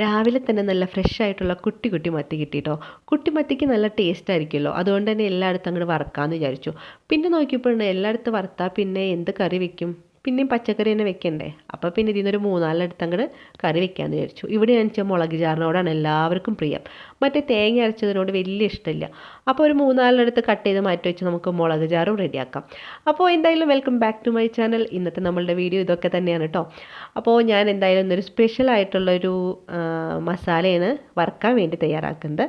രാവിലെ തന്നെ നല്ല ഫ്രഷ് ആയിട്ടുള്ള കുട്ടി കുട്ടി മത്തി കിട്ടിയിട്ടോ കുട്ടി മത്തിക്ക് നല്ല ടേസ്റ്റ് ആയിരിക്കുമല്ലോ. അതുകൊണ്ട് തന്നെ എല്ലായിടത്തും അങ്ങോട്ട് വറക്കാമെന്ന് വിചാരിച്ചു. പിന്നെ നോക്കിയപ്പോഴാണ് എല്ലായിടത്തും വറുത്താൽ പിന്നെ എന്ത് കറി വെക്കും? പിന്നെയും പച്ചക്കറി തന്നെ വെക്കണ്ടേ? അപ്പോൾ പിന്നെ ഇതിനൊരു നിന്നൊരു മൂന്നാലെടുത്ത് അങ്ങോട്ട് കറി വെക്കാമെന്ന് വിചാരിച്ചു. ഇവിടെ ഞാൻ വെച്ചാൽ മുളക് ചാറിനോടാണ് എല്ലാവർക്കും പ്രിയം. മറ്റേ തേങ്ങ അരച്ചതിനോട് വലിയ ഇഷ്ടമില്ല. അപ്പോൾ ഒരു മൂന്നാലിനടുത്ത് കട്ട് ചെയ്ത് മാറ്റി വെച്ച് നമുക്ക് മുളക് ചാറും റെഡിയാക്കാം അപ്പോൾ എന്തായാലും welcome back to my channel ഇന്നത്തെ നമ്മളുടെ വീഡിയോ ഇതൊക്കെ തന്നെയാണ് കേട്ടോ അപ്പോൾ ഞാൻ എന്തായാലും ഇന്നൊരു സ്പെഷ്യൽ ആയിട്ടുള്ളൊരു മസാലയാണ് വറുക്കാൻ വേണ്ടി തയ്യാറാക്കുന്നത്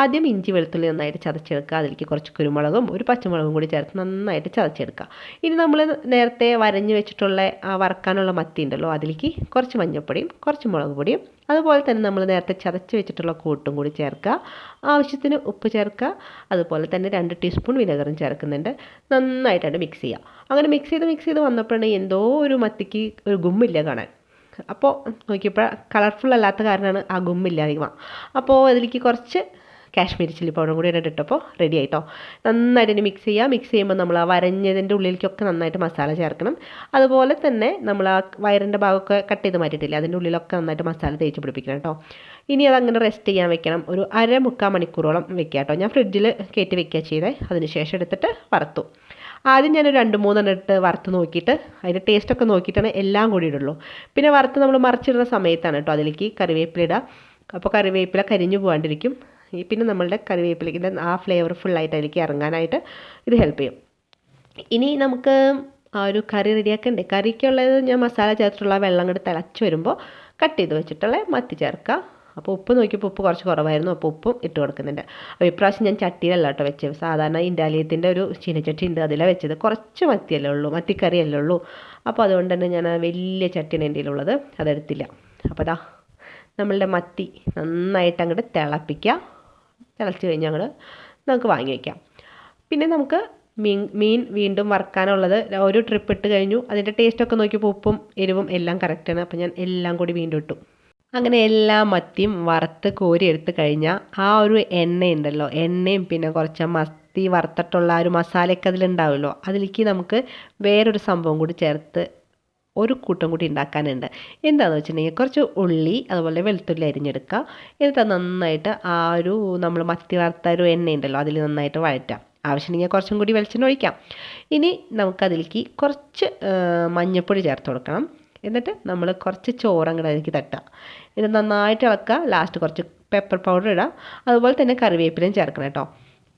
ആദ്യം ഇഞ്ചി വെളുത്തുള്ളി നന്നായിട്ട് ചതച്ചെടുക്കുക. അതിലേക്ക് കുറച്ച് കുരുമുളകും ഒരു പച്ചമുളകും കൂടി ചേർത്ത് നന്നായിട്ട് ചതച്ചെടുക്കുക. ഇനി നമ്മൾ നേരത്തെ വരഞ്ഞ് വെച്ചിട്ടുള്ള വറക്കാനുള്ള മത്തി ഉണ്ടല്ലോ അതിലേക്ക് കുറച്ച് മഞ്ഞൾപ്പൊടിയും കുറച്ച് മുളക് പൊടിയും അതുപോലെ തന്നെ നമ്മൾ നേരത്തെ ചതച്ച് വെച്ചിട്ടുള്ള കൂട്ടും കൂടി ചേർക്കുക. ആവശ്യത്തിന് ഉപ്പ് ചേർക്കുക. അതുപോലെ തന്നെ രണ്ട് ടീസ്പൂൺ വിനെഗറും ചേർക്കുന്നുണ്ട്. നന്നായിട്ടാണ് മിക്സ് ചെയ്യുക. അങ്ങനെ മിക്സ് ചെയ്ത് മിക്സ് ചെയ്ത് വന്നപ്പോഴാണ് എന്തോ ഒരു മത്തിക്ക് ഒരു ഗുമ്മില്ല കാണാൻ. അപ്പോൾ നോക്കിയപ്പോൾ കളർഫുൾ അല്ലാത്ത കാരണമാണ് ആ ഗുമ്മില്ലായ്മ അപ്പോൾ അതിലേക്ക് കുറച്ച് കാശ്മീരി ചില്ലി പൗഡറും കൂടി ഇട്ടിട്ടപ്പോൾ റെഡി ആയിട്ടോ. നന്നായിട്ട് മിക്സ് ചെയ്യുക മിക്സ് ചെയ്യുമ്പോൾ നമ്മൾ ആ വരഞ്ഞതിന്റെ ഉള്ളിലേക്കൊക്കെ നന്നായിട്ട് മസാല ചേർക്കണം. അതുപോലെ തന്നെ നമ്മൾ ആ വയറിന്റെ ഭാഗമൊക്കെ കട്ട് ചെയ്ത് മാറ്റിയിട്ടില്ലേ അതിന്റെ ഉള്ളിലൊക്കെ നന്നായിട്ട് മസാല തേച്ച് പിടിപ്പിക്കണം കേട്ടോ. ഇനി അതങ്ങനെ റെസ്റ്റ് ചെയ്യാൻ വെക്കണം. ഒരു അര മുക്കാൽ മണിക്കൂറോളം വെക്കുക കേട്ടോ. ഞാൻ ഫ്രിഡ്ജിൽ കയറ്റി വെക്കുക ചെയ്തേ. അതിന് ശേഷം എടുത്തിട്ട് വറുത്തു. ആദ്യം ഞാനൊരു രണ്ട് മൂന്നെണ്ണം ഇട്ട് വറുത്ത് നോക്കിയിട്ട് അതിന്റെ ടേസ്റ്റൊക്കെ നോക്കിയിട്ടാണ് എല്ലാം കൂടി ഇടുള്ളൂ. പിന്നെ വറുത്ത് നമ്മൾ മറിച്ചിടുന്ന സമയത്താണ് കേട്ടോ അതിലേക്ക് കറിവേപ്പില ഇടുക. അപ്പോൾ കറിവേപ്പില കരിഞ്ഞു പോകാണ്ടിരിക്കും. പിന്നെ നമ്മളുടെ കറിവേപ്പിലേക്ക് ആ ഫ്ലേവർ ആയിട്ട് അതിലേക്ക് ഇറങ്ങാനായിട്ട് ഇത് ഹെൽപ്പ് ചെയ്യും. ഇനി നമുക്ക് ആ ഒരു കറി റെഡിയാക്കണ്ടേ? കറിക്കുള്ളത് ഞാൻ മസാല ചേർത്തിട്ടുള്ള വെള്ളം കൂടി തിളച്ച് വരുമ്പോൾ കട്ട് ചെയ്ത് വെച്ചിട്ടുള്ള മത്തി ചേർക്കുക. അപ്പോൾ ഉപ്പ് നോക്കിയപ്പോൾ ഉപ്പ് കുറച്ച് കുറവായിരുന്നു. അപ്പോൾ ഉപ്പും ഇട്ട് കൊടുക്കുന്നുണ്ട്. അപ്പോൾ ഇപ്രാവശ്യം ഞാൻ ചട്ടിയിലല്ല കേട്ടോ വെച്ചത്. സാധാരണ ഇൻഡാലിയത്തിന്റെ ഒരു ചീനച്ചട്ടി ഉണ്ട്. അതിലാണ് വെച്ചത്. കുറച്ച് മത്തിയല്ലേ ഉള്ളൂ. മത്തിക്കറിയല്ലേ ഉള്ളൂ. അപ്പോൾ അതുകൊണ്ട് തന്നെ ഞാൻ വലിയ ചട്ടിയാണ് എന്റെ ഉള്ളത് അതെടുത്തില്ല അപ്പോൾ അതാ നമ്മളുടെ മത്തി നന്നായിട്ട് അങ്ങോട്ട് തിളപ്പിക്കുക. തിളച്ച് കഴിഞ്ഞ് ഞങ്ങൾ നമുക്ക് വാങ്ങി വയ്ക്കാം പിന്നെ നമുക്ക് മീൻ മീൻ വീണ്ടും വറുക്കാനുള്ളത് ഒരു ട്രിപ്പ് ഇട്ട് കഴിഞ്ഞു. അതിന്റെ ടേസ്റ്റൊക്കെ നോക്കിയപ്പോൾ ഉപ്പും എരിവും എല്ലാം കറക്റ്റാണ് അപ്പോൾ ഞാൻ എല്ലാം കൂടി വീണ്ടും ഇട്ടു. അങ്ങനെ എല്ലാ മത്തിയും വറുത്ത് കോരി എടുത്ത് കഴിഞ്ഞാൽ ആ ഒരു എണ്ണയുണ്ടല്ലോ. എണ്ണയും പിന്നെ കുറച്ച് മത്തി വറുത്തിട്ടുള്ള ആ ഒരു മസാലയൊക്കെ അതിലുണ്ടാവുമല്ലോ. അതിലേക്ക് നമുക്ക് വേറൊരു സംഭവം കൂടി ചേർത്ത് ഒരു കൂട്ടം കൂടി ഉണ്ടാക്കാനുണ്ട്. എന്താണെന്ന് വെച്ചിട്ടുണ്ടെങ്കിൽ കുറച്ച് ഉള്ളി അതുപോലെ വെളുത്തുള്ളി അരിഞ്ഞെടുക്കുക. എന്നിട്ട് നന്നായിട്ട് ആ ഒരു നമ്മൾ മത്തി വറുത്ത ഒരു എണ്ണയുണ്ടല്ലോ അതിൽ നന്നായിട്ട് വഴറ്റാം. ആവശ്യമുണ്ടെങ്കിൽ കുറച്ചും കൂടി വെളിച്ചെണ്ണ ഒഴിക്കാം. ഇനി നമുക്കതിലേക്ക് കുറച്ച് മഞ്ഞൾപ്പൊടി ചേർത്ത് കൊടുക്കണം. എന്നിട്ട് നമ്മൾ കുറച്ച് ചോറ് അങ്ങോട്ട് അതിലേക്ക് തട്ടുക. ഇത് നന്നായിട്ട് ഇളക്കുക. ലാസ്റ്റ് കുറച്ച് പെപ്പർ പൗഡർ ഇടുക. അതുപോലെ തന്നെ കറിവേപ്പിലയും ചേർക്കണം കേട്ടോ.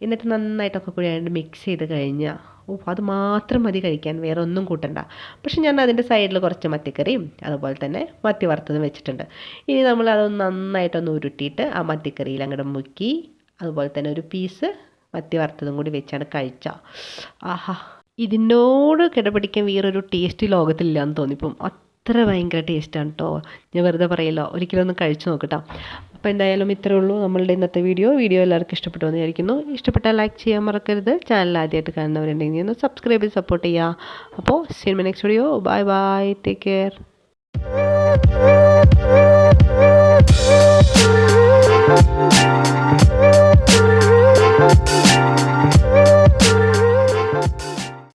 എന്നിട്ട് നന്നായിട്ടൊക്കെ കൂടി മിക്സ് ചെയ്ത് കഴിഞ്ഞാൽ ഓ അത് മാത്രം മതി കഴിക്കാൻ വേറെ ഒന്നും കൂട്ടണ്ട. പക്ഷെ ഞാൻ അതിന്റെ സൈഡിൽ കുറച്ച് മത്തിക്കറിയും അതുപോലെ തന്നെ മത്തി വറുത്തതും വെച്ചിട്ടുണ്ട്. ഇനി നമ്മൾ അതൊന്ന് നന്നായിട്ടൊന്ന് ഉരുട്ടിയിട്ട് ആ മത്തിക്കറിയിൽ അങ്ങോട്ട് മുക്കി അതുപോലെ തന്നെ ഒരു പീസ് മത്തി വറുത്തതും കൂടി വെച്ചാണ് കഴിച്ച. ആഹാ. ഇതിനോട് കിടപിടിക്കാൻ വേറൊരു ടേസ്റ്റ് ലോകത്തില്ല എന്ന് തോന്നിപ്പം. അത്ര ഭയങ്കര ടേസ്റ്റാണ് കേട്ടോ ഞാൻ വെറുതെ പറയല്ലോ ഒരിക്കലും ഒന്ന് കഴിച്ചു നോക്കട്ടോ അപ്പോൾ എന്തായാലും ഇത്രയേ ഉള്ളൂ നമ്മളുടെ ഇന്നത്തെ വീഡിയോ. വീഡിയോ എല്ലാവർക്കും ഇഷ്ടപ്പെട്ടു എന്ന് ഇഷ്ടപ്പെട്ടാൽ ലൈക്ക് ചെയ്യാൻ മറക്കരുത്. ചാനൽ ആദ്യമായിട്ട് കാണുന്നവരുണ്ടെങ്കിൽ ഒന്ന് സബ്സ്ക്രൈബ് ചെയ്ത് സപ്പോർട്ട് ചെയ്യുക. അപ്പോൾ cinema next video bye bye take care